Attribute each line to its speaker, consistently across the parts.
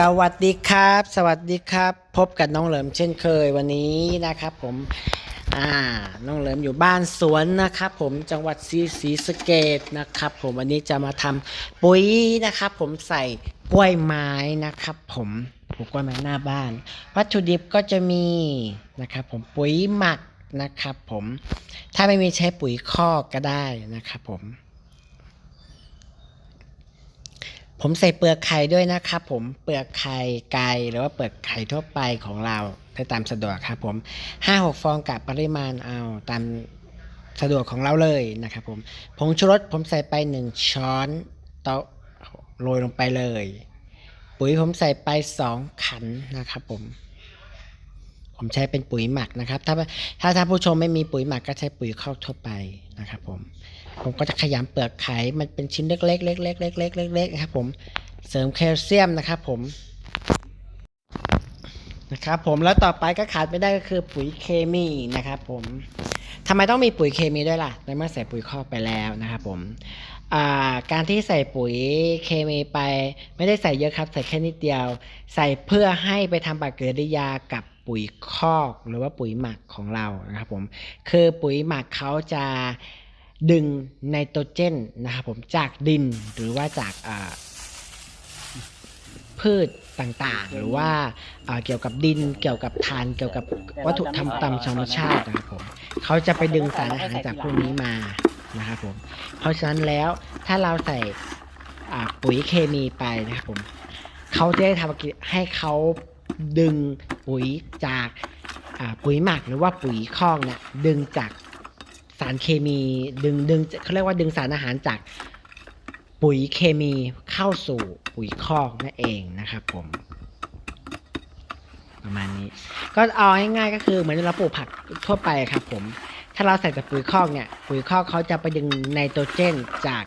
Speaker 1: สวัสดีครับ สวัสดีครับ พบกับน้องเหลิมเช่นเคยวันนี้นะครับ ผมอ่าน้องเหลิมอยู่บ้านสวนนะครับ ผมจังหวัดศรีศรีสะเกดนะครับ ผมวันนี้จะมาทำปุ๋ยนะครับ ผมใส่กล้วยไม้นะครับ ผมปลูกกล้วยไม้หน้าบ้าน วัตถุดิบก็จะมีนะครับ ผมปุ๋ยหมักนะครับ ผมถ้าไม่มีใช้ปุ๋ยคอกก็ได้นะครับ ผม ผมใส่เปลือกไข่ด้วยนะครับผมเปลือกไข่ไก่หรือว่าเปลือกไข่ทั่วไปของเราได้ตามสะดวกครับผมห้าหกฟองกับปริมาณเอาตามสะดวกของเราเลยนะครับผมผงชูรสผมใส่ไปหนึ่งช้อนโต๊ะโรยลงไปเลย ปุ๋ยผมใส่ไปสองขันนะครับผมผมใช้เป็นปุ๋ยหมักนะครับ ถ้าถ้าท่านผู้ชมไม่มีปุ๋ยหมักก็ใช้ปุ๋ยคอกทั่วไปนะครับผม ผมก็จะขยำเปลือกไข่มันเป็นชิ้นเล็กๆเล็กๆเล็กๆเล็กๆๆนะครับผมเสริมแคลเซียมนะครับผมนะครับผมแล้วต่อไปก็ขาดไม่ได้ก็คือปุ๋ยเคมีนะครับผมทำไมต้องมีปุ๋ยเคมีด้วยล่ะในเมื่อใส่ปุ๋ยคอกไปแล้วนะครับผมการที่ใส่ปุ๋ยเคมีไป ไม่ได้ใส่เยอะครับ ใส่แค่นิดเดียว ใส่เพื่อให้ไปทำปฏิกิริยากับปุ๋ยคอกหรือว่าปุ๋ยหมักของเรานะครับผมคือปุ๋ยหมักเขาจะ ดึงไนโตรเจนนะครับผมจากดินหรือว่าจากพืชต่างๆ หรือว่าเกี่ยวกับดินเกี่ยวกับทานเกี่ยวกับวัตถุธรรมตามธรรมชาตินะครับผมเขาจะไปดึงสารอาหารจากพวกนี้มานะครับผมเพราะฉะนั้นแล้วถ้าเราใส่ปุ๋ยเคมีไปนะครับผมเขาจะได้ทำให้เขาดึงปุ๋ยจากปุ๋ยหมักหรือว่าปุ๋ยคอกเนี่ยดึงจาก สารเคมีดึงดึงเขาเรียกว่าดึงสารอาหารจากปุ๋ยเคมีเข้าสู่ปุ๋ยคอกนั่นเองนะครับผมประมาณนี้ ก็เอาง่ายๆก็คือเหมือนเราปลูกผักทั่วไปครับผม ถ้าเราใส่แต่ปุ๋ยคอกเนี่ยปุ๋ยคอกเขาจะไปดึงไนโตรเจนจาก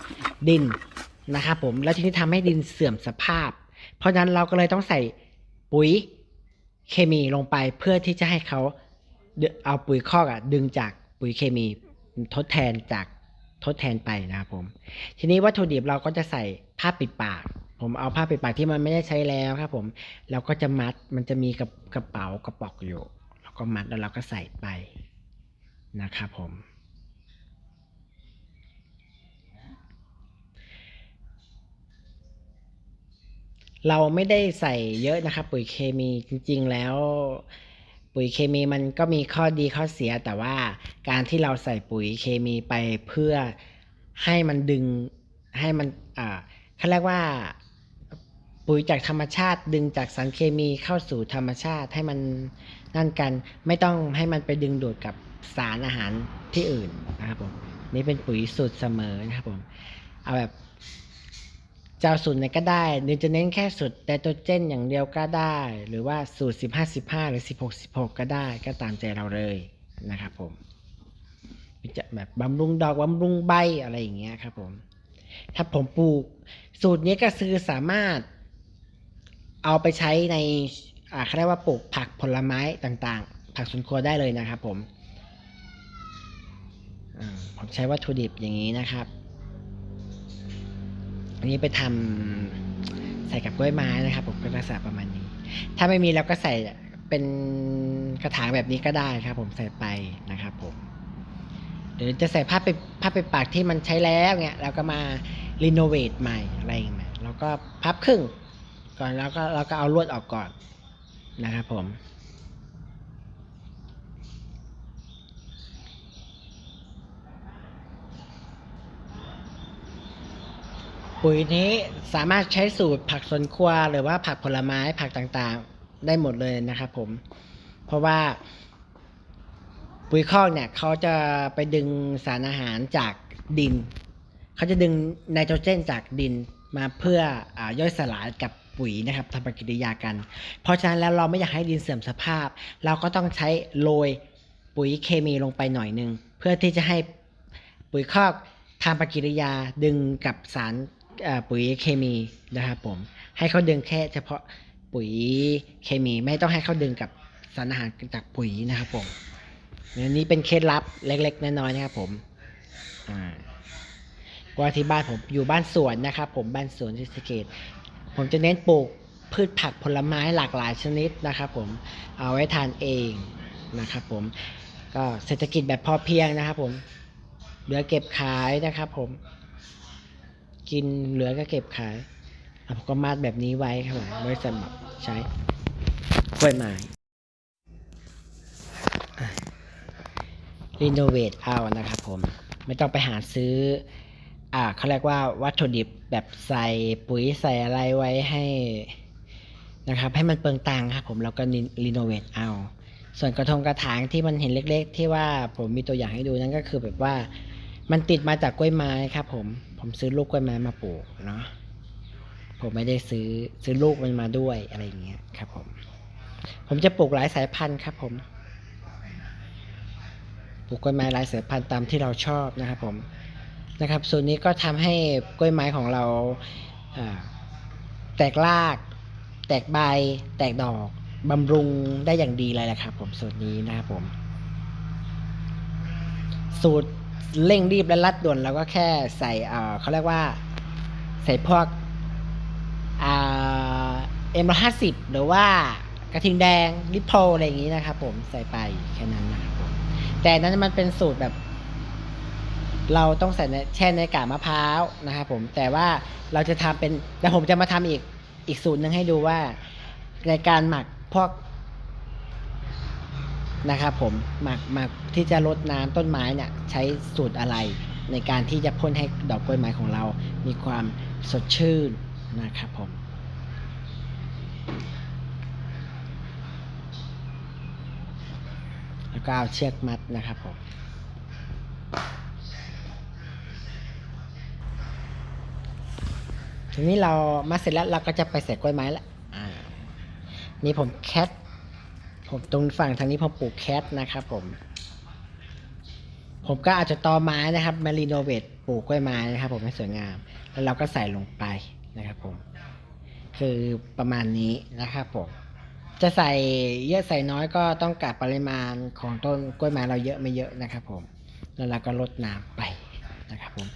Speaker 1: ดินนะครับผมแล้วทีนี้ทำให้ดินเสื่อมสภาพ เพราะฉะนั้นเราก็เลยต้องใส่ปุ๋ยเคมีลงไปเพื่อที่จะให้เขาเอาปุ๋ยคอกอะดึงจากปุ๋ยเคมี ทดแทนจากทดแทนไปนะครับผม ทีนี้วัตถุดิบเราก็จะใส่ผ้าปิดปาก ผมเอาผ้าปิดปากที่มันไม่ได้ใช้แล้วครับผมเราก็จะมัดมันจะมีกระกระเป๋ากระป๋อกอยู่เราก็มัดแล้วเราก็ใส่ไปนะครับผม เราไม่ได้ใส่เยอะนะครับ ปุ๋ยเคมีจริง ๆ แล้ว ปุ๋ยเคมีมันก็มีข้อดีข้อเสีย แต่ว่าการที่เราใส่ปุ๋ยเคมีไปเพื่อให้มันดึงให้มันอ่าเขาเรียกว่าปุ๋ยจากธรรมชาติ ดึงจากสารเคมีเข้าสู่ธรรมชาติให้มันนั่นกัน ไม่ต้องให้มันไปดึงดูดกับสารอาหารที่อื่นนะครับผมนี่เป็นปุ๋ยสูตรเสมอนะครับผมเอาแบบ จะเอาสูตรไหนก็ได้หรือจะเน้นแค่สูตรไนโตรเจนอย่างเดียวก็ได้ หรือว่าสูตร 15 15 หรือ 16 16 ก็ได้ก็ตามใจเราเลยนะครับผมจะแบบบำรุงดอกบำรุงใบอะไรอย่างเงี้ยครับผม ถ้าผมปลูกสูตรนี้ก็คือสามารถ เอาไปใช้ในอ่าเขาเรียกว่าปลูกผักผลไม้ต่างๆ ผักสวนครัวได้เลยนะครับผมอ่าผมใช้วัตถุดิบอย่างนี้นะครับ นนี้ไปทำใส่กับกล้วยไม้นะครับ ผมก็ลักษณะประมาณนี้ ถ้าไม่มีเราก็ใส่เป็นกระถางแบบนี้ก็ได้ครับ ผมใส่ไปนะครับ ผมหรือจะใส่ผ้าไปผ้าไปปากที่มันใช้แล้วเนี่ยเราก็มารีโนเวทใหม่อะไรอย่างเงี้ยเราก็พับครึ่ง ก่อนแล้วก็เราก็เอาลวดออกก่อนนะครับผม ปุ๋ยนี้สามารถใช้สูตรผักสวนครัวหรือว่าผักผลไม้ผักต่างๆ ได้หมดเลยนะครับผม เพราะว่าปุ๋ยคอกเนี่ยเขาจะไปดึงสารอาหารจากดิน เขาจะดึงไนโตรเจนจากดินมาเพื่ออย่อยสลายกับปุ๋ยนะครับทำปฏิกิริยากัน เพราะฉะนั้นแล้วเราไม่อยากให้ดินเสื่อมสภาพ เราก็ต้องใช้โรยปุ๋ยเคมีลงไปหน่อยหนึง เพื่อที่จะให้ปุ๋ยคอกทำปฏิกิริยาดึงกับสาร ปุ๋ยเคมีนะครับผม ให้เขาดึงแค่เฉพาะปุ๋ยเคมีไม่ต้องให้เขาดึงกับสารอาหารจากปุ๋ยนะครับผมอันนี้เป็นเคล็ดลับเล็กๆน้อยๆนะครับผมอ่าว่าที่บ้านผมอยู่บ้านสวนนะครับผมบ้านสวนที่สเกต ผมจะเน้นปลูกพืชผักผลไม้หลากหลายชนิดนะครับผมเอาไว้ทานเองนะครับผมก็เศรษฐกิจแบบพอเพียงนะครับผมเหลือเก็บขายนะครับผม กินเหลือก็เก็บขายอะผมก็มาดแบบนี้ไว้ครับผมไว้สำหรับใช้กล้วยไม้รีโนเวทเอานะครับผม ไม่ต้องไปหาซื้อ อ่าเขาเรียกว่าวัตถุดิบแบบใส่ปุ๋ยใส่อะไรไว้ให้นะครับ ให้มันเปลืองตังค์ครับผมแล้วก็รีโนเวทเอา ส่วนกระทงกระถางที่มันเห็นเล็ก ๆ ที่ว่าผมมีตัวอย่างให้ดูนั่นก็คือแบบว่า มันติดมาจากกล้วยไม้ครับ ผม ผมซื้อลูกกล้วยไม้มาปลูกเนาะ ผมไม่ได้ซื้อซื้อลูกมันมาด้วยอะไรอย่างเงี้ยครับ ผม ผมจะปลูกหลายสายพันธุ์ครับ ผม ปลูกกล้วยไม้หลายสายพันธุ์ตามที่เราชอบนะครับ ผม นะครับ ส่วนนี้ก็ทำให้กล้วยไม้ของเราอ่าแตกราก แตกใบ แตกดอกบำรุงได้อย่างดีเลยแหละครับ ผมสูตรนี้นะครับผม สูตร เร่งรีบและรัดด่วนเราก็แค่ใส่เขาเรียกว่าใส่พวกเอ็มร้อยห้าสิบหรือว่ากระทิงแดงลิปโพอะไรอย่างนี้นะครับผมใส่ไปแค่นั้นนะครับผมแต่นั้นมันเป็นสูตรแบบ เราต้องใส่แช่ในกาบมะพร้าวนะครับผมแต่ว่าเราจะทำเป็นแล้วผมจะมาทำอีกอีกสูตรหนึ่งให้ดูว่าในการหมักพวก นะครับผมหมักหมักที่จะลดน้ำต้นไม้เนี่ยใช้สูตรอะไร ในการที่จะพ่นให้ดอกกล้วยไม้ของเรา มีความสดชื่นนะครับผมแล้วก็เอาเชือกมัดนะครับผมทีนี้เรามาเสร็จแล้วเราก็จะไปใส่กล้วยไม้ละนี่ผมแคท ผมตรงฝั่งทางนี้ผมปลูกแคทนะครับผม ผมก็อาจจะตอไม้นะครับมารีโนเวทปลูกกล้วยไม้นะครับ ผมให้สวยงาม แล้วเราก็ใส่ลงไปนะครับผม คือประมาณนี้นะครับผมจะใส่เยอะใส่น้อยก็ต้องกับปริมาณของต้นกล้วยไม้เราเยอะไม่เยอะนะครับผม แล้วเราก็ลดน้ำไปนะครับผม